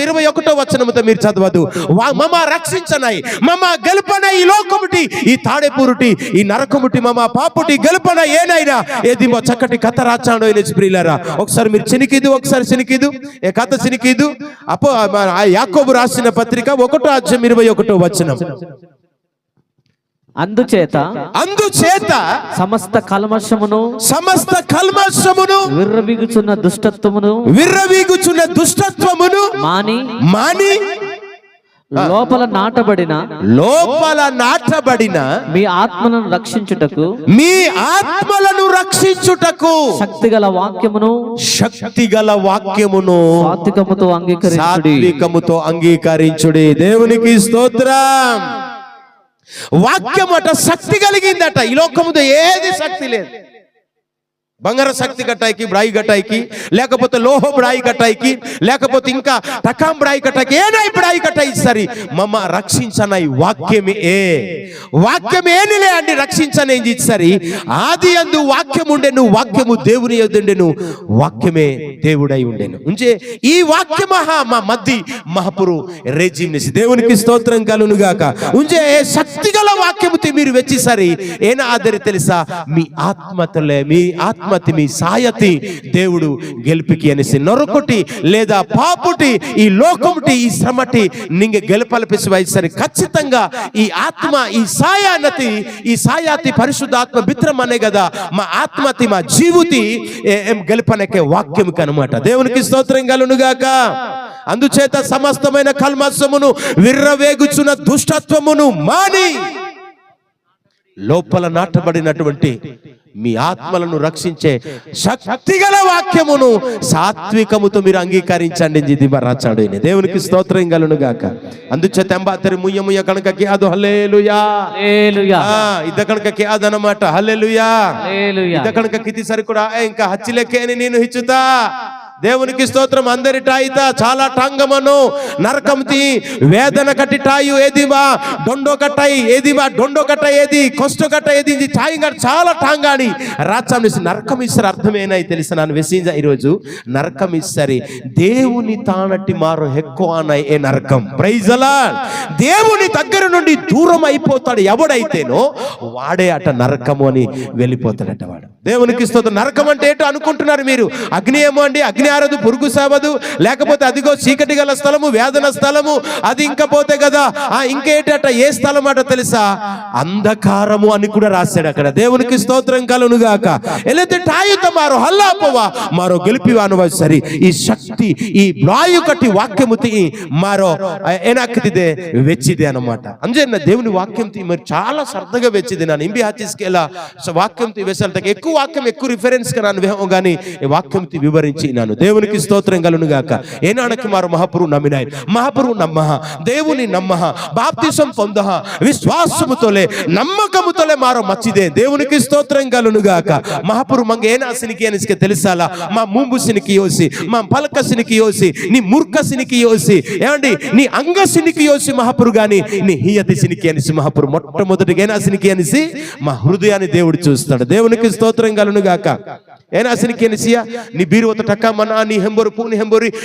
ఇరవై ఒకటో వచనముతో మీరు చదవదు. మమ రక్షించనై మమ గెలుపన ఈ లోకముటి ఈ తాడేపురుటి ఈ నరకముటి మమ పాపుటి గెలుపన ఏనైనా. ఏది మా చక్కటి కథ రాచాడు ప్రియులరా? ఒకసారి మీరు చినికిదు ఒకసారి చినికిదు. ఏ కథ చినికిదు? అపో యాకోబు రాసిన పత్రిక ఒకటో అధ్యాయం ఇరవై ఒకటో వచనం. అందుచేత అందుచేత సమస్త కల్మషమును సమస్త కల్మషమును విర్రబిగుచున్న దుష్టత్వమును విర్రవీగుచున్న దుష్టత్వమును మాని మాని లోపల నాటబడిన లోపల నాటబడిన మీ ఆత్మలను రక్షించుటకు మీ ఆత్మలను రక్షించుటకు శక్తిగల వాక్యమును శక్తి గల వాక్యమును సాత్వికముతో అంగీకరించుడి. సాత్వికముతో అంగీకరించుడి. దేవునికి స్తోత్రం. వాక్యం అట శక్తి కలిగిందట. ఈ లోకముతో ఏది శక్తి లేదు. బంగార శక్తి గట్టాయికి బ్రాయి గట్టాయికి లేకపోతే లోహ బ్రాయి గట్టాయికి లేకపోతే ఇంకా టకాం బ్రాయి గట్టాయికి ఏనాయి బ్రాయి గట్టాయి సరి. మమ్మ రక్షించనై వాక్యమే. ఏ వాక్యమే నిలే అండి రక్షించనేది సరి? ఆది అందు వాక్యం ఉండెను వాక్యము దేవుని ఎదుండెను వాక్యమే దేవుడై ఉండెను. ఉంచే ఈ వాక్యమహ మా మద్ది మహాపురు రేజిమ్నేసి. దేవునికి స్తోత్రం కలును గాక ఉంచే శక్తిగల వాక్యముతి మీరు వచ్చేసరి సరి. ఏన తెలుసా? మీ ఆత్మతలే మీ ఆత్మతి మీ సాయతి దేవుడు గెలిపికి అనేసి నొరకొటి లేదా పాపుటి ఈ లోకముటి ఈ శ్రమటి నింగ గెలుపలపిసి సరి ఖచ్చితంగా ఈ ఆత్మ ఈ సాయానతి ఈ సాయాతి పరిశుద్ధాత్మ బిత్రం అనే కదా మా ఆత్మతి మా జీవితి ఏ- ఏం గెలుపనకే వాక్యం కనమాట దేవునికి స్తోత్రం కలునుగాక. అందుచేత సమస్తమైన కల్మస్సమును విర్రవేగుచున్న దుష్టత్వమును మాని లోపల నాటబడినటువంటి మీ ఆత్మలను రక్షించే శక్తిగల వాక్యమును సాత్వికముతో మీరు అంగీకరించండి ఇది రాచాడు ఈయన. దేవునికి స్తోత్రం గలను గాక. అందుచేత ఎంబాతరి ముయ్య ముయ్య హల్లేలుయా. హల్లెలూయా. ఆ, ఇద్ద కనుకకి అదనమాట. హల్లెలుయా. హల్లెలూయా. ఇద్ద కనుక కితి సరి కూడా ఏ, ఇంకా హచ్చిలెక్కేని నేను హిచ్చుతా. దేవునికి స్తోత్రం అందరి టాయిత చాలా టాంగమను నరకంతి వేదన కట్టి టాయు ఏదివా? డొండో కట్టాయి ఏదివా? డొండో కట్ట ఏది? కొస్టు కట్ట ఏది? ఛాయింగా చాలా టాంగాని రాజ్యం నరకం ఇస్తారు అర్థమేనాయి తెలిసిన నన్ను వెసింజ ఈరోజు? నరకం ఇస్తారు. దేవుని తానట్టి మారు హెక్కువ ఏ నరకం. ప్రైజలా దేవుని దగ్గర నుండి దూరం అయిపోతాడు ఎవడైతేనో వాడే అట నరకము అని వెళ్ళిపోతాడట వాడు. దేవునికి స్తోత్రం. నరకం అంటే ఏటో అనుకుంటున్నారు మీరు? అగ్ని ఏమో అండి అగ్ని ఆరదు పురుగు సావదు. లేకపోతే అదిగో చీకటి గల స్థలము వేదన స్థలము అది ఇంకపోతే కదా. ఆ ఇంకేట ఏ స్థలం అట తెలుసా? అంధకారము అని కూడా రాశాడు అక్కడ. దేవునికి స్తోత్రం కలను గాక ఎలా టాయుత మారు హల్లాపోవా మారో గెలిపివాను సరి. ఈ శక్తి ఈ ಈ కట్టి వాక్యము తి మరో ಏನಾಗ್ತಿದೆ వెచ్చిదే అనమాట ಅಂದ್ರೆ దేవుని వాక్యం మరి చాలా సరదాగా వెచ్చింది నా ఇంబి హాచీస్కెలా వాక్యం వేసాలి ఎక్కువ వాక్యం ఎక్కువ రిఫరెన్స్గా వేమో కానీ వాక్యం వివరించి నాను. దేవునికి స్తోత్రం కలును గాక. ఏనాడకి మారు మహాపురు నమ్మినాయి. మహాపురు నమ్మ దేవుని నమ్మ బాప్తిసం పొంద విశ్వాసముతోలే నమ్మకముతోలే మారో మచ్చిదే. దేవునికి స్తోత్రం కలును గాక. మహాపురు మంగ ఏనా అనిసికి అనిసికే తెలుసాలా? మా ముంబుసినికి యోసి మా పలకసినికి యోసి నీ మూర్ఖసినికి యోసి. ఏమండి? నీ అంగ సినికి యోసి మహాపురు గాని నీ హియతి సినికి అనిసి మహాపురు. మొట్టమొదటిగా ఏనాసినికి అనిసి మా హృదయాన్ని దేవుడు చూస్తాడు. దేవునికి స్తోత్రం కలును గాక. అనిసియా? నీ బీరువత టక్క మన నీ హెంబొరు పూ నీ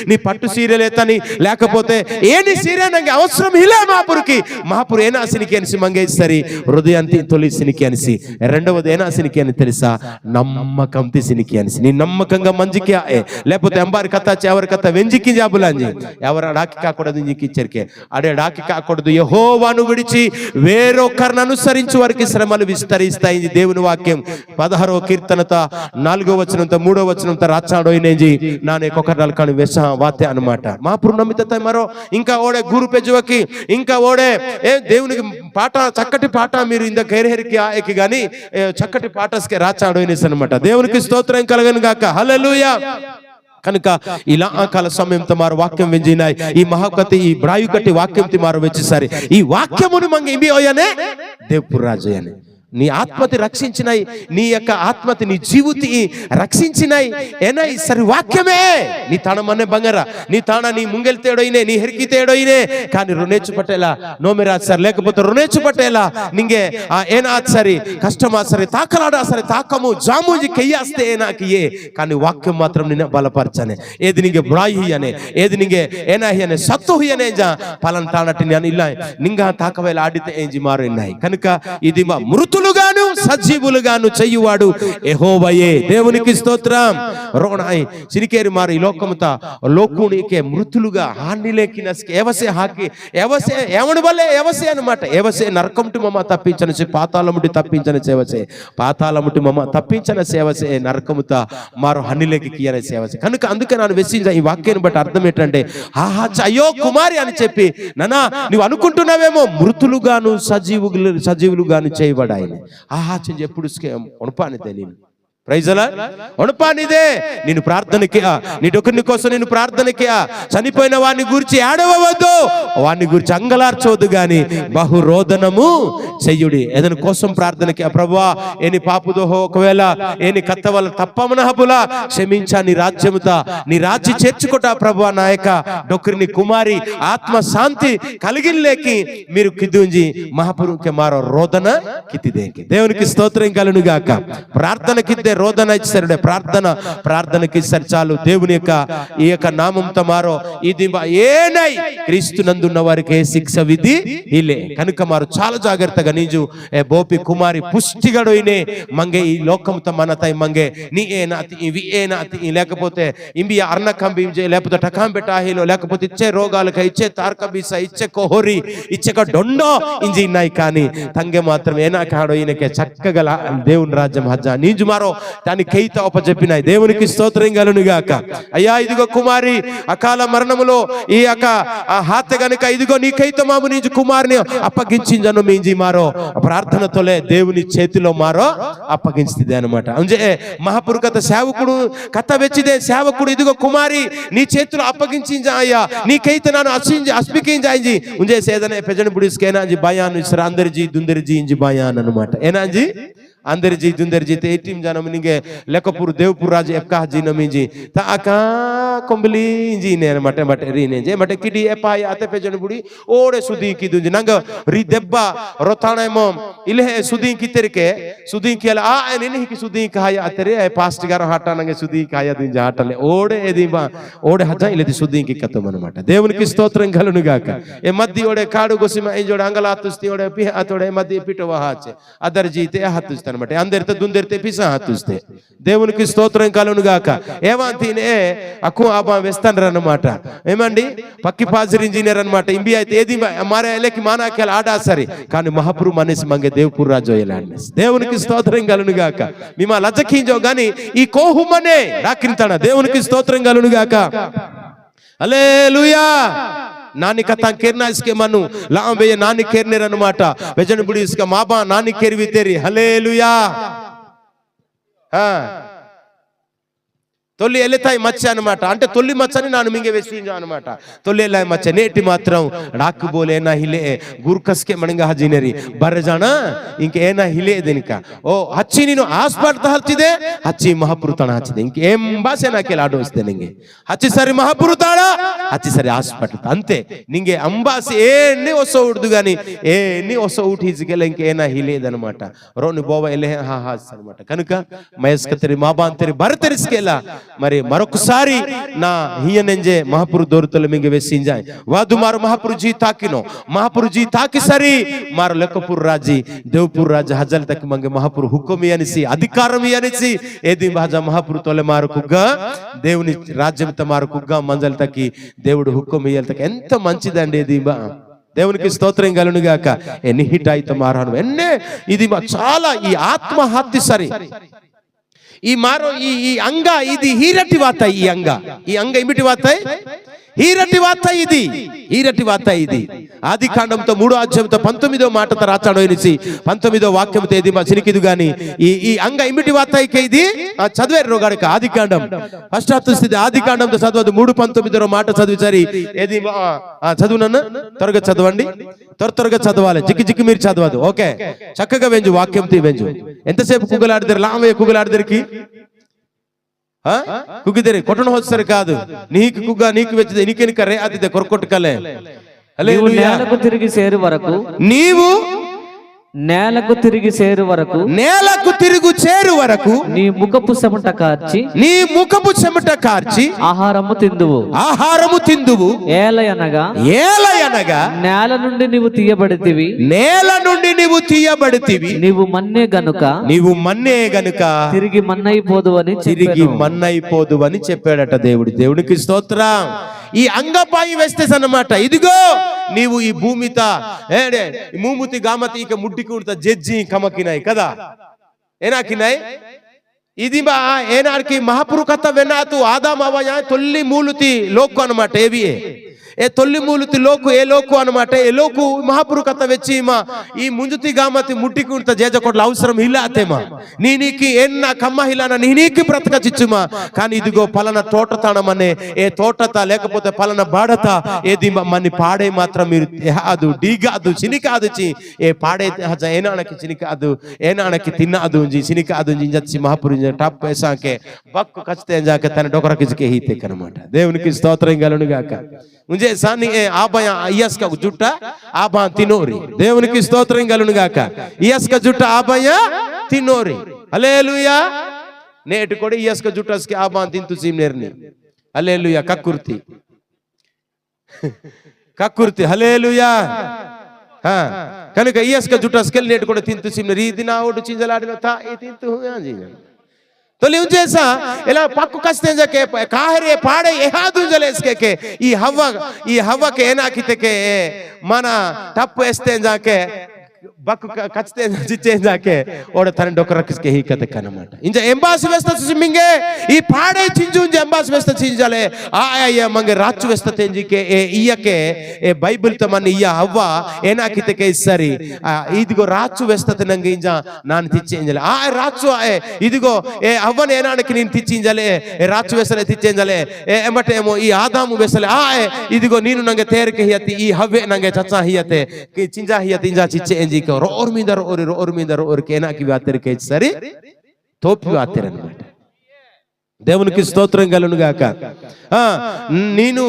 నీ పట్టు సీరియలేతని లేకపోతే ఏని సీరే అవసరం ఇలా మాపురికి. మహాపురు ఏనా సినికి అనిసి మంగేసరి హృదయాంతి తొలి సినికి అనిసి రెండవది ఏనా సినికి అని తెలుసా? నమ్మకం సినికి అనిసి. నీ నమ్మకంగా మంజికి ఏ లేకపోతే అంబారి కథ చేవరి కథ వెంజికి జాబులాంజి. ఎవరు డాకి కాకూడదు ఇంజికిచ్చరికే అడే డాకి కాకూడదు యహోవాను విడిచి వేరొకరిని అనుసరించి వారికి శ్రమలు విస్తరిస్తాయి దేవుని వాక్యం. పదహారో కీర్తనత నాలుగో వచనంత మూడో వచనంత రాచాడో నానే కొకర్ కాని వెస వాతే అన్నమాట. మా పురుణమిత మరో ఇంకా ఓడే గురు పెజువకి ఇంకా ఓడే ఏ దేవునికి పాట చక్కటి పాట మీరు ఇంత గైరహరికి ఆయకి కానీ చక్కటి పాటస్కి రాచాడు అనమాట దేవునికి స్తోత్రం కలగను గాక. హలలుయా కనుక ఇలా ఆ కాల సమయంతో మారు వాక్యం వెంజినాయి. ఈ మహాకతి ఈ బ్రాయు కట్టి వాక్యం మారు వచ్చేసారి. ఈ వాక్యమును మంగ ఇమి ఓయనే దేవుడు రాజు అని నీ ఆత్మతి రక్షించినాయి నీ యొక్క ఆత్మతి నీ జీవితి రక్షించినాయి ఎనై సరి వాక్యమే. నీ తాణమనే బంగారా నీ తాణ నీ ముంగెలు ముంగెలితేడైనే నీ హెరికితేడైనే కానీ రుణేచు పట్టేలా నోమిరాజ్ సార్ లేకపోతే రుణేచు పట్టేలా. నింగే ఆ ఏనా సరి కష్టమా సరే తాకలాడా సరే తాకము జాముజి కయ్యాస్తే నాకు ఏ. కానీ వాక్యం మాత్రం నిన్న బలపరచనే. ఏది నీకు బుడాయి అనే ఏది నింగే ఏనా అనే సత్తుహి అనే జా. పలం తానటి నేను ఇల్లా నింగా తాకవేలా ఆడితే ఏంజి మారు కనుక ఇది మా మృతు మృతులుగాను సజీవులుగాను చెయ్యువాడు ఎహోవయే దేవునికి స్తోత్రం. రోణాయి సిరికేరి మారు ఈ లోకముత లోకునికే మృతులుగా హానిలేకి నసికి. ఎవసే హాకి ఎవసే ఏమని వల్లే ఎవసే అన్నమాట. ఎవసే నరకముటి మమ్మ తప్పించని పాతాళముటి తప్పించని సేవసే పాతాళముటి మమ్మ తప్పించని సేవసే నరకముత మారు హన్నిలేకి కీయని సేవసే కనుక అందుకే నన్ను వెచ్చించ ఈ వాక్యాన్ని బట్టి అర్థం ఏంటంటే ఆహా చ- అయ్యో కుమారి అని చెప్పి నానా నువ్వు అనుకుంటున్నావేమో మృతులుగాను సజీవులు సజీవులుగాను చేయబడాయని ఆహా చెంది ఎప్పుడు ఉణపానితే నేను. ప్రైజలా నీదే నేను ప్రార్థనకి నీ కోసం నేను ప్రార్థనకి చనిపోయిన వాడిని గురించి ఏడవద్దు వాడిని గురించి అంగలార్చవద్దు కానీ బహురోదనము చెయ్యుడి ఏదైనా కోసం ప్రార్థనకి ప్రభా ఏని పాపుదోహో ఒకవేళ ఏని కత్త వల్ల తప్పమనహబులా క్షమించా నీ రాజ్యముత నీ రాజ్య చేర్చుకోట ప్రభువా నాయక డొక్కరిని కుమారి ఆత్మ శాంతి కలిగినలేకి మీరు కిదుంజి మహాపురుకి మారో రోదన కితిదేకి. దేవునికి స్తోత్రం కలను గాక ప్రార్థనకిద్దే రోదన ఇచ్చారుడే. ప్రార్థన ప్రార్థనకి ఇస్తారు. చాలు దేవుని యొక్క ఈ యొక్క నామంతో మారో. ఇది ఏనై క్రీస్తునందున్న వారికి ఏ శిక్ష విధి ఇలే. కనుక మారు చాలా జాగ్రత్తగా నీజు ఏ బోపి కుమారి పుష్టిగడోయినే మంగే ఈ లోకంతో మనతై మంగే. నీ ఏ నాతి ఇవి ఏ నాతి లేకపోతే ఇంబి అర్ణకంబి లేకపోతే టకాంబెటాహిలో లేకపోతే ఇచ్చే రోగాలకు ఇచ్చే తార్కబీస ఇచ్చే కోహోరి ఇచ్చక డొండో ఇంజి ఉన్నాయి కానీ తంగే మాత్రం ఏనా కాడో ఈయనకే చక్కగల దేవుని రాజ్యం హజా నీజు మారో దాని కైత అప్పచెప్పినాయి దేవునికి స్తోత్రం కలును గాక అయ్యా ఇదిగో కుమారి అకాల మరణములో ఈ యొక్క హాత కనుక ఇదిగో నీ కైత మాము నీ కుమారుని అప్పగించిందను మించి మారో. ప్రార్థనతోలే దేవుని చేతిలో మారో అప్పగించింది అనమాట అంజే మహాపురుకత సేవకుడు కథ వెచ్చిదే సేవకుడు ఇదిగో కుమారి నీ చేతిలో అప్పగించింది అయ్యా నీ కైత నన్ను అస్మించి అస్మికించాయించి. ఉంజే సేదనే పెజన్ బుడిస్కేనా అంజి భయాను అందరిజీ దుందరిజీ ఇంజి భయాన్ అనమాట ఏనాంజీ? ಅಂದರ್ಜಿ ದುಂದರ್ಜಿ ತೆ ಏಟಿಮ್ ಜನ ನಿಂಗೆ ಲೆಕ್ಕಪುರ ದೇವಪುರ ರಾಜ ಎಕ್ಕ ಹಜ್ಜಿ ನಮಿಂಜಿ ತ ಅಕ ಕೊಂಬಲಿ ಇಂಜಿ ನೆ ಮಟೆ ಮಟೆ ರೀನೆ ಜೆ ಮಟೆ ಕಿಡಿ ಎಪಾಯ ಅತೆ ಪೆಜನ್ ಬುಡಿ ಓಡೆ ಸುದಿ ಕಿದುಂಜಿ ನಂಗ ರಿ ದೆಬ್ಬ ರೊತಾಣ ಮೋ ಇಲೆ ಸುದಿ ಕಿತೆರಿಕೆ ಸುದಿ ಕಿಯಲ ಆ ನಿನ್ನ ಹಿಕಿ ಸುದಿ ಕಾಯ ಅತೆರೆ ಪಾಸ್ಟ್ ಗಾರ ಹಾಟ ನಂಗೆ ಸುದಿ ಕಾಯ ದಿಂಜ ಹಾಟಲೆ ఓడే ఏది బా ఓడే హజ ఇలది శుద్ధికి కత్తం అనమాట దేవునికి స్తోత్రం కలును గాక ఏ మధ్య ఓడే కాడు గొసిమ ఏ జోడ అంగల హత్తుస్తి ఓడే పి అతోడే మధ్య పిట వహాచే అదర్ జీతే హత్తుస్తా అనమాట అందరితో దుందరితే పిస హత్తుస్తే. దేవునికి స్తోత్రం కలును గాక. ఏమంతినే అక్కు ఆబా వేస్తానరు అనమాట ఏమండి? పక్కి పాజర్ ఇంజనీర్ అన్నమాట. ఇంబి అయితే ఏది మారే ఎలకి మానాకెళ్ళ ఆడా సరే. కానీ మహాపురు మనిషి మంగే దేవుపూర్ రాజు ఎలాంటి దేవునికి స్తోత్రం కలును గాక. మేము లజ్జకించో కానీ ఈ కోహుమనే రాకింతాడ దేవునికి స్తోత్రం కలును గాక. అలేలుయా నాని కథ కేర్నా ఇస్కే మను. లాంబే నాని కేర్నేర్ అన్నమాట వెజన్ బుడి ఇస్క మాబా నాని కేర్వి తెరి. హలేలుయా తొలి ఎలితాయి మచ్చ అనమాట అంటే తొలి మచ్చని ನಾನು మింగే వెసింజా అనమాట తొలి ఎలాయి మచ్చ నేటి మాత్రం రాకు బోలే నా हिले ಗುರ್ಕಸ್ಕೆ ಮಣಂಗ ಹಜಿನೇರಿ ಬರಜಾಣ ಇಂಕ ಏನ ಹಿಲೆ ದಿನಕ ಓ ಹಚ್ಚಿ ನೀನು ಹಾಸ್ಪಿಟಲ್ ಹಚ್ಚಿದೆ ಹಚ್ಚಿ ಮಹಾಪುರುತಾಣ ಹಚ್ಚಿದೆ ಇಂಕ ಏಂ ಭಾಷೆ ನಾಕೆಲ್ಲ ಆಡೋಸ್ತೆ ನಿಂಗೆ ಹಚ್ಚಿ ಸರಿ ಮಹಾಪುರುತಾಣ ಹಚ್ಚಿ ಸರಿ ಹಾಸ್ಪಿಟಲ್ ಅಂತೆ ನಿಂಗೆ ಅಂಬಾಸಿ ಏನೇ ಹೊಸ ಹುಡ್ದು గాని ఏన్ని ಹೊಸ ఊటి హిజికెళ్ళ ఇంకేనా హిలేదనమాట రోని బోవ ఎలే హా హా అనమాట కనుక మయస్కతరి మాబాంతరి భరతరిస్కెళ్ళ మరి మరొకసారి నా హియనెంజే మహాపురు దోరుతలు మింగి వెసింజాయ్. వాదు మారు మహాపురు జీ తాకినో. మహాపురు జీ తాకి సరి. మారు లెక్కపూర్ రాజీ దేవపూర్ రాజు హజల్ తక్ మంగి మహాపురు హుకుమి అనిసి అధికారం అనిసి. ఏది బాజా మహాపురు తొలె మారు కుగ్గా. దేవుని రాజ్యం మారు కుగ్గా మంజల్ తక్కి దేవుడు హుక్కుం ఇయ్యాలి తక్కి. ఎంత మంచిదండి ఇది బా దేవునికి స్తోత్రం కలును గాక. ఎన్ని హిట్ అయితే మారాను. ఎన్నే? ఇది మా చాలా ఈ ఆత్మహత్య సరి. ఈ మారో ఈ ఈ అంగ ఇది హీరటి వాత ఈ అంగ. ఈ అంగ ఏమిటి ఈరటి వార్త ఇది. ఈరటి వార్త ఇది. ఆది కాండంతో మూడో అధ్యాయంతో పంతొమ్మిదో మాటతో రాచాడోనిసి పంతొమ్మిదో వాక్యంతో ఏది మా చినికిదు గాని ఈ ఈ అంగ ఇమిటి వార్తకి ఇది? చదివారు రోగాడిక ఆది కాండం. ఫస్ట్ స్థితి ఆది కాండంతో చదవదు మూడు పంతొమ్మిదో మాట చదివి సరి. ఏది? చదువునన్న ఆ, త్వరగా చదవండి. త్వర త్వరగా చదవాలి. జిక్కి జిక్కి మీరు చదవదు ఓకే. చక్కగా వెంజు వాక్యం తీ వెంజు ఎంతసేపు కుగ్గలాడిద్దరు లామయ్య కుగ్గలాడిద్దరికి కుగ్గిద్దరి కొట్టడం వస్తారు కాదు. నీకు కుగ్గ నీకు వెచ్చది నీకెనిక రే అది కొరకొట్టుకలే. నీవు నేలకు తిరిగి సేరు వరకు నీవు నేలకు తిరిగి సేరు వరకు నేలకు తిరుగు చేరు వరకు నీ ముఖపు చెమట కార్చి నీ ముఖపు చెమట కార్చి ఆహారము తిందువు. ఆహారము తిందువు. ఏలయనగా ఏలయనగా నేల నుండి నీవు తీయబడితివి. నేల నుండి నీవు తీయబడితివి. నీవు మన్నే గనుక నీవు మన్నే గనుక తిరిగి మన్నైపోదు అని తిరిగి మన్నైపోదు అని చెప్పాడట దేవుడు. దేవునికి స్తోత్రం. ఈ అంగపాయి వేస్తే అన్నమాట. ఇదిగో నీవు ఈ భూమిత ఏడే ఈ మూముతి గామతి ఇక ముడ్డికి ఉడత జడ్జి కమకినాయి కదా? ఏనాకినాయి? ఇది బా ఏనాడికి మహాపురు కథ వెనాతు ఆదామవయ తొల్లి మూలుతి లోకు అనమాట ఏవి ఏ తొల్లి మూలుతి లోకు ఏ లోకు అనమాట ఏ లోకు మహాపురు కథ వెచ్చి మా ఈ ముంజుతి గామతి ముట్టికుంత ఉంట జేజకొట్ల అవసరం ఇలా అతేమా నీ నీకి ఎన్న కమ్మ హిలాన? నీ నీకి బ్రతక చిచ్చుమా కానీ ఇదిగో పలాన తోటతాణమనే ఏ తోటత లేకపోతే పలాన బాడత ఏది మమ్మల్ని పాడే మాత్రం మీరు అది డీగాదు చినికాదు చి. ఏ పాడే హజ ఏనానకి చినికాదు ఏనానకి తిన్నాదు చినికాదు జింజచ్చి జచ్చి టప్ వేసాకే బక్కు ఖచ్చితంగా తన డొకర కిజకే హీతే కనమాట దేవునికి స్తోత్రం గలను గాక. ఉంజే సాని ఆబయ ఇయస్క జుట్ట? ఆబా తినోరి. దేవునికి స్తోత్రం గలను గాక. ఇయస్క జుట్ట ఆబయ తినోరి. అలేలుయా నేటి కూడా ఇయస్క జుట్టస్కి ఆబా తింతు సీమ్నేర్ని. హల్లెలూయా. కక్కుర్తి. కక్కుర్తి. హల్లెలూయా. కనుక ఇయస్క జుట్టస్కెళ్ళి నేటి కూడా తింతు సిమ్ ఈ దిన ఓటు చింజలాడిన తా ఈ తింతు ತಿಂತು తొలి చేసా ఇలా పక్కు కస్తే జకే కాహరే పాడే ఎహాదు జలేస్కే ఈ హవ్వ ఈ హవ్వకి ఏనాకితకే बक कच्चे चेंज आके और थरन डॉक्टर किस ही कत करना मत इंजा एम्बास व्यवस्था सुमिंगे ये पहाड़े चिंजुं जा एम्बास व्यवस्था चिंज जाले आ या या मंगे राज्य व्यवस्था तेंजी के ये या के ये बाइबल तमाने या हवा ऐना किते के इस सरी आ इध को राज्य व्यवस्था तेंगे इंजा नान थिच्चेंज जाले आ राज्य आए इध को ये ఎంజిక రోర్ మీద రోరి రోర్ మీద రోర్ కేనాకి వాతరికే సరి తోపి వాతరన్నమాట దేవునికి స్తోత్రం కలును గాక. ఆ నేను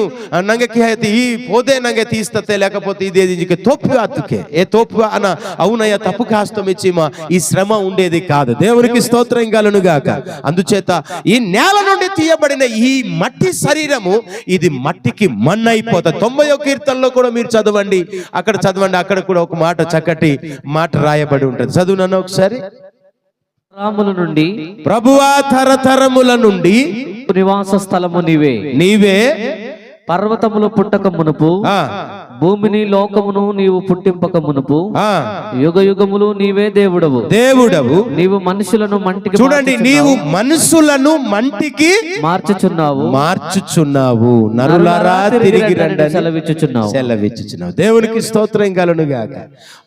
నంగకి అయితే ఈ పోదే నంగ తీస్తతే లేకపోతే ఇదేది ఇంక తోపు అతుకే. ఏ తోపు అన అవునయ్య తప్పు కాస్తం ఇచ్చి మా ఈ శ్రమ ఉండేది కాదు. దేవునికి స్తోత్రం కలును గాక. అందుచేత ఈ నేల నుండి తీయబడిన ఈ మట్టి శరీరము ఇది మట్టికి మన్నైపోతుంది తొంభై కీర్తనలో కూడా మీరు చదవండి. అక్కడ చదవండి అక్కడ కూడా ఒక మాట చక్కటి మాట రాయబడి ఉంటుంది. చదువు నన్ను ఒకసారి. రాముల నుండి ప్రభువా తరతరముల నుండి నివాస స్థలము నీవే. నీవే పర్వతములు పుట్టక మునుపు భూమిని లోకమును నీవు పుట్టింపక మునుపు యుగ యుగములు నీవే దేవుడవు. దేవుడవు. నీవు మనుషులను మంటికి చూడండి నీవు మనుషులను మంటికి మార్చుచున్నావు. మార్చుచున్నావు. నరులారా తిరిగి రండి సెలవిచ్చుచున్నావు. సెలవిచ్చుచున్నావు. దేవునికి స్తోత్రం కలను గాక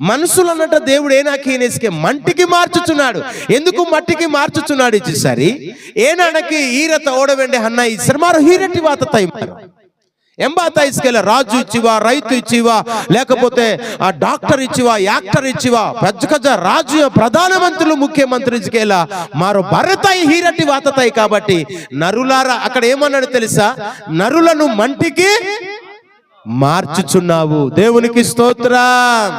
మనుషులు అన్నట దేవుడు కీనేసి మంటికి మార్చుచున్నాడు. ఎందుకు మట్టికి మార్చుచున్నాడు ఇచ్చేసరి ఏనాడకి ఈరత ఓడవెండి అన్న ఈ సినిమా హీరటి వాత తయారు ఎంబాతా ఇసుకెళ్ళ రాజు ఇచ్చివా రైతు ఇచ్చివా లేకపోతే ఆ డాక్టర్ ఇచ్చివా యాక్టర్ ఇచ్చివా పెద్ద పెద్ద రాజు ప్రధానమంత్రులు ముఖ్యమంత్రి ఇసుకెళ్ళ. మారు భరతాయి హీరటి వాతతాయి కాబట్టి నరులారా అక్కడ ఏమన్నాడు తెలుసా? నరులను మంటికి మార్చుచున్నావు. దేవునికి స్తోత్రం.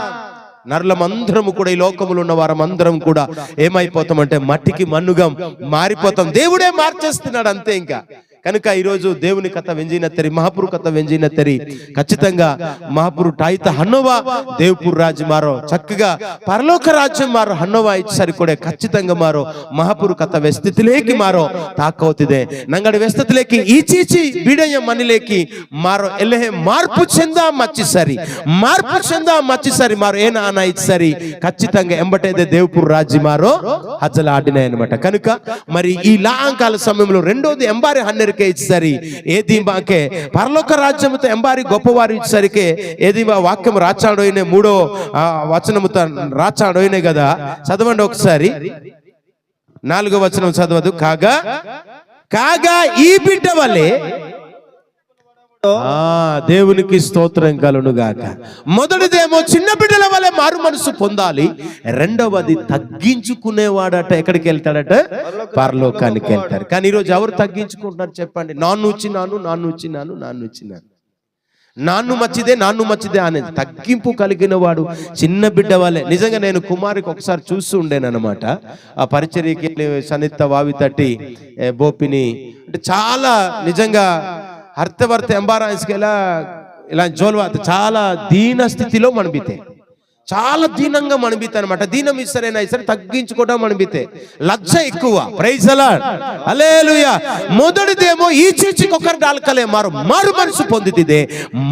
నరులమందరము కూడా ఈ లోకములు ఉన్న వారమందరం కూడా ఏమైపోతామంటే మట్టికి మన్నుగం మారిపోతాం. దేవుడే మార్చేస్తున్నాడు అంతే ఇంకా. కనుక ఈరోజు దేవుని కథ వెంజినత్తరి మహాపురు కథ వెంజినత్తరి ఖచ్చితంగా మహాపురు టాయిత హన్నోవా దేవుపూర్ రాజు మారో చక్కగా పరలోక రాజ్యం మారో హన్నోవా ఇచ్చారు కూడా ఖచ్చితంగా మారో మహాపురు కథ వ్యస్థితిలేకి మారో తాకవుతుంది. నంగడి వ్యస్థితిలేకి ఈచీచి బీడయ్య మనిలేకి మారో ఎల్లహే మార్పు చెందా మచ్చిసరి మార్పు చెందా మచ్చిసరి మారో ఏ నాన్న ఇచ్చరి ఖచ్చితంగా ఎంబటైతే దేవుపూర్ రాజు మారో హజ్జల అనమాట కనుక మరి ఈ లాంకాల సమయంలో రెండోది ఎంబారి హన్నెరు అందరికీ ఇచ్చేసరి. ఏది మాకే పరలోక రాజ్యముతో ఎంబారి గొప్పవారు ఇచ్చేసరికి ఏది మా వాక్యం రాచాడోయినే? మూడో వచనముతో రాచాడోయినే కదా? చదవండి ఒకసారి. నాలుగో వచనం చదవదు. కాగా? కాగా ఈ బిడ్డ వల్లే దేవునికి స్తోత్రం కలును గాక మొదటిదేమో చిన్న బిడ్డల వలె మారు మనసు పొందాలి. రెండవది తగ్గించుకునేవాడట ఎక్కడికి వెళ్తాడట? పరలోకానికి వెళ్తాడు. కానీ ఈరోజు ఎవరు తగ్గించుకుంటున్నారు చెప్పండి? నాన్ను వచ్చినాను నాన్ను వచ్చినాను నాన్ను వచ్చినాను నాన్ను. మచ్చిదే నాన్ను మచ్చిదే అనేది తగ్గింపు కలిగిన వాడు చిన్న బిడ్డ వాళ్ళే నిజంగా నేను కుమారికి ఒకసారి చూస్తూ ఉండేనమాట ఆ పరిచర్యకి వెళ్ళి వావి తట్టి బోపిని అంటే చాలా నిజంగా హర్తవర్త ఎంబారాయిస్కి ఎలా ఇలా జోల్వాత చాలా దీన స్థితిలో మనబితే చాలా దీనంగా మనబితే అనమాట దీనం ఇస్తారైనా ఇస్తారు తగ్గించుకోవడం మనబితే. లజ్జ ఎక్కువ. ప్రైజ్ అలేలుయ మొదటిదేమో ఈ చీచికొకరు డాల్కలే మారు. మారు మనసు పొందితిదే.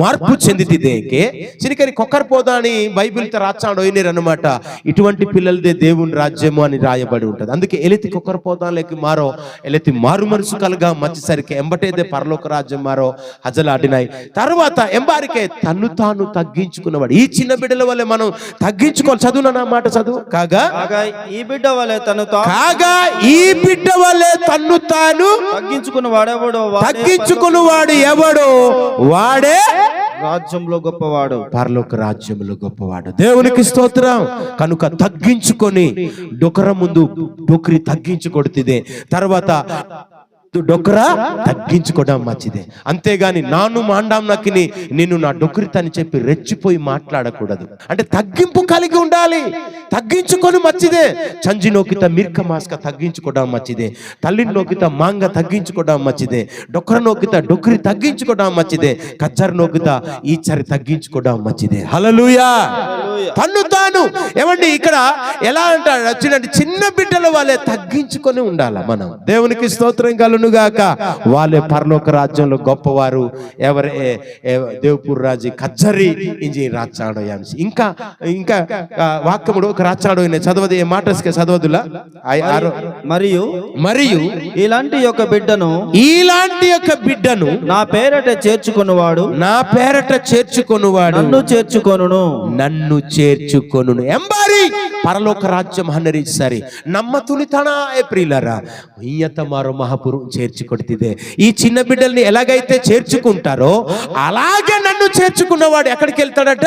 మార్పు చెందితిదేకే సినికని కొక్కరు పోదా అని బైబిల్తో రాచాడు అనమాట ఇటువంటి పిల్లలదే దేవుని రాజ్యము అని రాయబడి ఉంటది. అందుకే ఎలితి కొక్కరు పోదా లేక మారో ఎలితి మారు మనసు కలగా మంచిసరికి ఎంబటేదే పరలోక రాజ్యం మారో హజలాడినాయి. తర్వాత ఎంబారికే తన్ను తాను తగ్గించుకున్నవాడు. ఈ చిన్న బిడ్డల వల్లే మనం తగ్గించుకోవాలి. చదువు నా మాట చదువు? కాగా? ఈ బిడ్డ వలె తను కాగా ఈ బిడ్డ వల్లే తన్ను తాను తగ్గించుకున్న వాడెవడో వాడే తగ్గించుకుని వాడు ఎవడు వాడే రాజ్యంలో గొప్పవాడు. పరలోక రాజ్యములో గొప్పవాడు. దేవునికి స్తోత్రం. కనుక తగ్గించుకొని డొకర ముందు డొకరి తగ్గించుకొడుతుంది తర్వాత డొకరా తగ్గించుకోవడం మంచిదే. అంతేగాని నాను మాండాం నక్కిని నిన్ను నా డొకరితని చెప్పి రెచ్చిపోయి మాట్లాడకూడదు. అంటే తగ్గింపు కలిగి ఉండాలి. తగ్గించుకొని మంచిదే. చంజి నోకిత మిర్క మాస్క తగ్గించుకోవడం మంచిదే. తల్లి నోకిత మాంగ తగ్గించుకోవడం మంచిదే. డొకర నోకిత డొకరి తగ్గించుకోవడం మంచిదే. కచ్చర నోకిత ఈచరి తగ్గించుకోవడం మంచిదే. హలలుయా తన్ను తాను. ఏమండి ఇక్కడ ఎలా అంటాడు చిన్న బిడ్డల వాళ్ళే తగ్గించుకొని ఉండాల మనం? దేవునికి స్తోత్రం కలును గాక. వాళ్ళే పరలోక రాజ్యంలో గొప్పవారు. ఎవరే దేవుపూర్ రాజు కచ్చరి ఇంజి రాచాడో యాంసి ఇంకా ఇంకా వాక్యముడు ఒక రాచాడో చదవదు ఏ మాటస్కే చదవదులా? మరియు మరియు ఇలాంటి యొక్క బిడ్డను ఇలాంటి యొక్క బిడ్డను నా పేరట చేర్చుకున్నవాడు నా పేరట చేర్చుకొనువాడు. నన్ను చేర్చుకొనును. నన్ను చేర్చుకొను ఎంబారి పరలోక రాజ్యం హన్నరి సరి నమ్మ తులితన ఏ ప్రియులరా. ఈయత మారో మహాపురు చేర్చుకొడితే ఈ చిన్న బిడ్డల్ని ఎలాగైతే చేర్చుకుంటారో అలాగే నన్ను చేర్చుకున్నవాడు ఎక్కడికి వెళ్తాడట?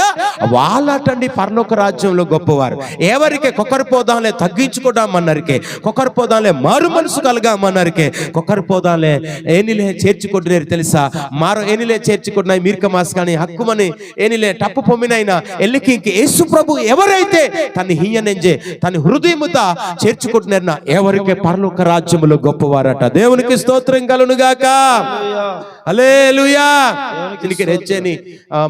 వాళ్ళటండి పరలోక రాజ్యంలో గొప్పవారు. ఎవరికి? కొకరు పోదాంలే తగ్గించుకోదామన్నరికే. కొకరు పోదాంలే మారు మనసు కలగామన్నరికే. కొకరు పోదాంలే ఏనిలే చేర్చుకుంటున్నారు తెలుసా? మారో ఏనిలే చేర్చుకుంటున్నాయి మీర్క మాస్ కానీ హక్కుమని. ఏనిలే టప్పు పొమ్మినైనా ఎల్లికి ఇంక యేసు ప్రభు ఎవరైతే తన హీయనెంజే తన హృదయముత చేర్చుకుంటున్నారన్నా ఎవరికి? పరలోక రాజ్యములో గొప్పవారట. దేవునికి దేవునికి స్తోత్రం కలునుగాక. అలేలుయా దీనికి రెచ్చని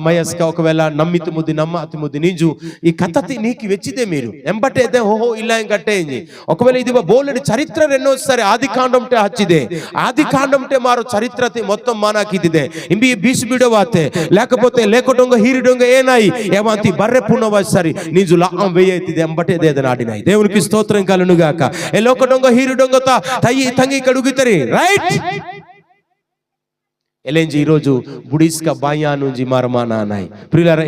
ಮಯಸ್ಕ ఒకవేళ నమ్మితి ముద్ది నమ్మ అతి ముద్ది నీజు ఈ కథతి నీకు వెచ్చితే మీరు. ఎంబటేదే ఓహో ఇలా ఇంకట్టేయింది ఒకవేళ ఇది బోలెడు చరిత్ర రెండోసారి ఆది కాండంటే హచ్చిదే. ఆది కాండంటే మారు చరిత్ర మొత్తం మానాకి ఇదిదే ఇంబి బీసు బిడవాతే లేకపోతే లేకటొంగ హీరిడొంగ ఏనాయి? ఏమంతి బర్రె పుణ్యవాసి సరి నీజు లాం వెయ్యైతిది ఎంబటేదేదని ఆడినాయి దేవునికి స్తోత్రం కలునుగాక. ఏ లోకటొంగ హీరిడొంగత తయ్యి తంగి కడుగుతరి. రైట్ ఎలేంజి ఈరోజు బుడిస్క బాయా నుంచి మరమానా నాయ్ ప్రియులార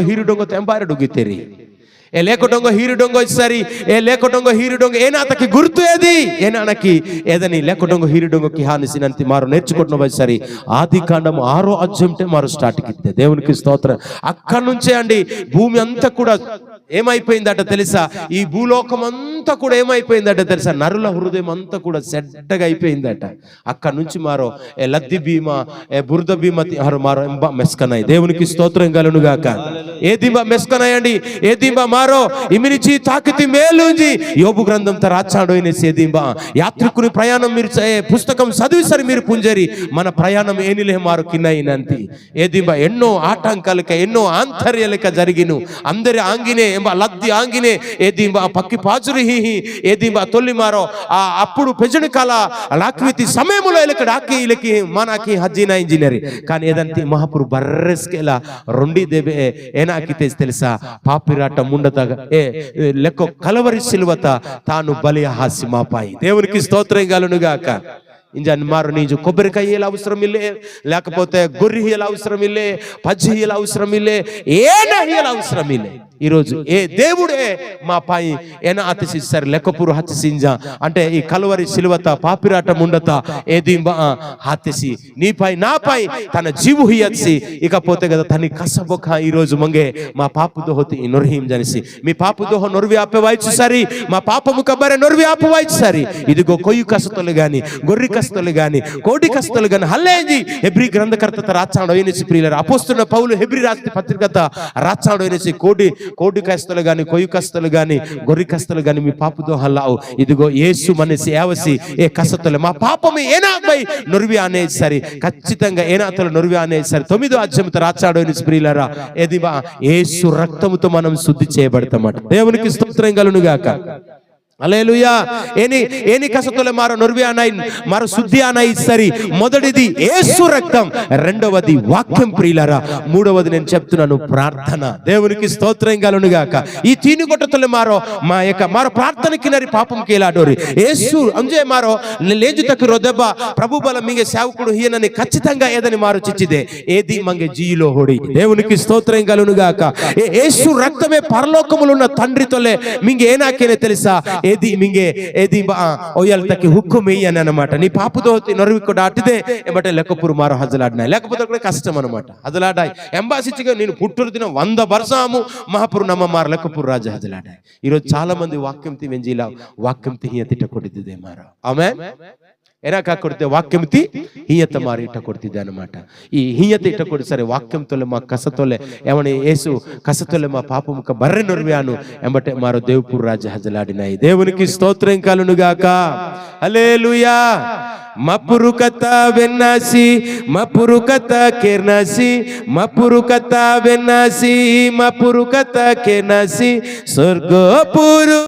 హీరు డొంగ తెంబార డుగితేరి ఏ లేకొడొంగ హీరు డొంగ వచ్చేసరి ఏ లేకటొంగ హీరుడొంగ ఏనాతకి గుర్తు ఏది? ఏనానకి ఏదని డొంగ కి హానిసినంతి మారు నేర్చుకుంటున్న వచ్చేసరి ఆది కాండం ఆరో అధ్యాయంటే మారు స్టార్ట్ దేవునికి స్తోత్రం. అక్కడి నుంచే అండి భూమి అంతా కూడా ఏమైపోయిందట తెలుసా? ఈ భూలోకం అంతా కూడా ఏమైపోయిందట తెలుసా? నరుల హృదయం అంతా కూడా సెడ్డగా అయిపోయిందట. అక్కడ నుంచి మారో ఏ లద్ది భీమా ఏ బురద భీమ మారో ఎంబ మెస్కనాయి దేవునికి స్తోత్రం కలను గాక ఏ దింబ మెస్కనాయండి? ఏ దింబ మారో? ఇమినిచి తాకితి మేలుంచి. యోబు గ్రంథం రాచాడు సేదింబ యాత్రికుని ప్రయాణం మీరు ఏ పుస్తకం చదివిసరి మీరు పుంజరి. మన ప్రయాణం ఏనిలే మారు కిన్నయినంతి ఏదింబ ఎన్నో ఆటంకాలక ఎన్నో ఆంతర్యాలక జరిగిను. అందరి ఆంగినే ఎంబ లద్ది ఆంగినే ఏదింబ పక్కి పాజురి హి ఏదింబ తొల్లి మారో. ఆ అప్పుడు పెజుని కాల లాక్వితి సమయములో ఇలకి డాకి ఇలకి మనకి హజ్జిన ఇంజనీర్. కానీ ఏదంతి మహాపురు బర్రెస్కెలా రొండి దేవే ఏనాకితే తెలుసా? పాపిరాట ముండత ఏ లెక్క కలవరి సిలువత తాను బలి హాసి మాపాయి దేవునికి స్తోత్రం గలనుగాక. ఇంజన్ మారు నీజు కొబ్బరికాయ ఇలా అవసరం ఇల్లే లేకపోతే గొర్రె ఇలా అవసరం ఇల్లే పజ్జి ఇలా అవసరం ఇల్లే ఏ ఇలా అవసరం ఇల్లే ఈరోజు ఏ దేవుడే మా పై ఏన అతిశిస్తారు లెక్కపూరు హత్యసింజ. అంటే ఈ కలువరి శిలువత పాపిరాట ఉండత ఏది హత్యసి. నీపై నాపై తన జీవు హియత్సి. ఇకపోతే కదా తని కసబొక ఈ రోజు మంగే మా పాపు దోహతి నొరహీం జనిసి. మీ పాపు దోహ నొరివి ఆపేవాయిచు సరి మా పాపము కబ్బరే నొరివి ఆపవాయిచు సరి. ఇదిగో కొయ్యి కసతలు గాని గొర్రె కసతలు గాని కోడి కసతలు గాని హల్లేంజి హెబ్రి గ్రంథకర్త రాచాడు అయినసి ప్రియులరు అపోస్తున్న పౌలు హెబ్రి రాస్తే పత్రికత రాచాడు అయినసి కోడి కోడి కస్తలు గాని కొయ్యి కస్తలు గాని గొర్రె కస్తలు గాని మీ పాపు దోహల్లావు ఇదిగో యేసు మనసి ఏవసి ఏ కసతలు మా పాపము ఏనాపై నొరివి అనేది సరి. ఖచ్చితంగా ఏనాతలు నొరివి అనేది సరి. తొమ్మిదో అధ్యాయంతో రాచాడు అయినసి ప్రియులరా ఏదివా యేసు రక్తముతో మనం శుద్ధి చేయబడతామట. దేవునికి స్తోత్రం కలును గాక అలేలుయా ఏని ఏని కసతులే మారో నొర్వి అనై మారో శుద్ధి అనై సరి మొదటిది యేసు రక్తం రెండవది వాక్యం ప్రియులరా మూడవది నేను చెప్తున్నాను ప్రార్థన. దేవునికి స్తోత్రం కలును గాక ఈ తీని కొట్టతులే మారో మా యొక్క మారో ప్రార్థనకి నరి పాపం కేలాడోరి. యేసు అంజే మారో లేజు తక్కు రొదెబ్బ ప్రభు బల మింగే సేవకుడు హీనని ఖచ్చితంగా ఏదని మారు చిచ్చిదే. ఏది మంగే జీలో హోడి. దేవునికి స్తోత్రం కలును గాక యేసు రక్తమే పరలోకములున్న తండ్రితోలే మింగే ఏనాకేనే తెలుసా? ఏది మింగే ఏది ఒయ్యాలి తక్కి హుక్కు మెయ్యని అనమాట నీ పాపుతో నొరవి కూడా అటిదే ఏమంటే లెక్కపూరు మారు హజలాడినాయి లేకపోతే కూడా కష్టం అనమాట హజలాడాయి ఎంబాసిచ్చిగా నేను పుట్టురు దిన వంద వర్షము మహాపురు నమ్మ మారు లెక్కపూరు రాజు హజలాడాయి ఈరోజు చాలా మంది వాక్యం తి వెంజిలా వాక్యం తి ಹಿಯ ತಿಟ್ಟ ಕೊಟ್ಟಿದ್ದಿದೆ ಮಾರ ಆಮೇ ಏನಾಕ ಕೊಡ್ತೆ ವಾಕ್ಯಂ ತಿ ಹಿಯತ ಮಾರಿ ಇಟ್ಟ ಕೊಡ್ತಿದ್ದೆ అనమాట ఈ హియత ఇట్ట కొడి సరే వాక్యంతోలే మా కసతోలే ఏమని యేసు కసతోలే మా పాపముక బర్రె నొరివాను ఎంబటే మారో దేవుపూర్ రాజు హజలాడినాయి దేవునికి స్తోత్రం కలును గాక హల్లెలూయా మపురుకత వెన్నాసి మపురుకత కెర్నాసి మపురుకత వెన్నాసి మపురుకత కెర్నాసి స్వర్గపురు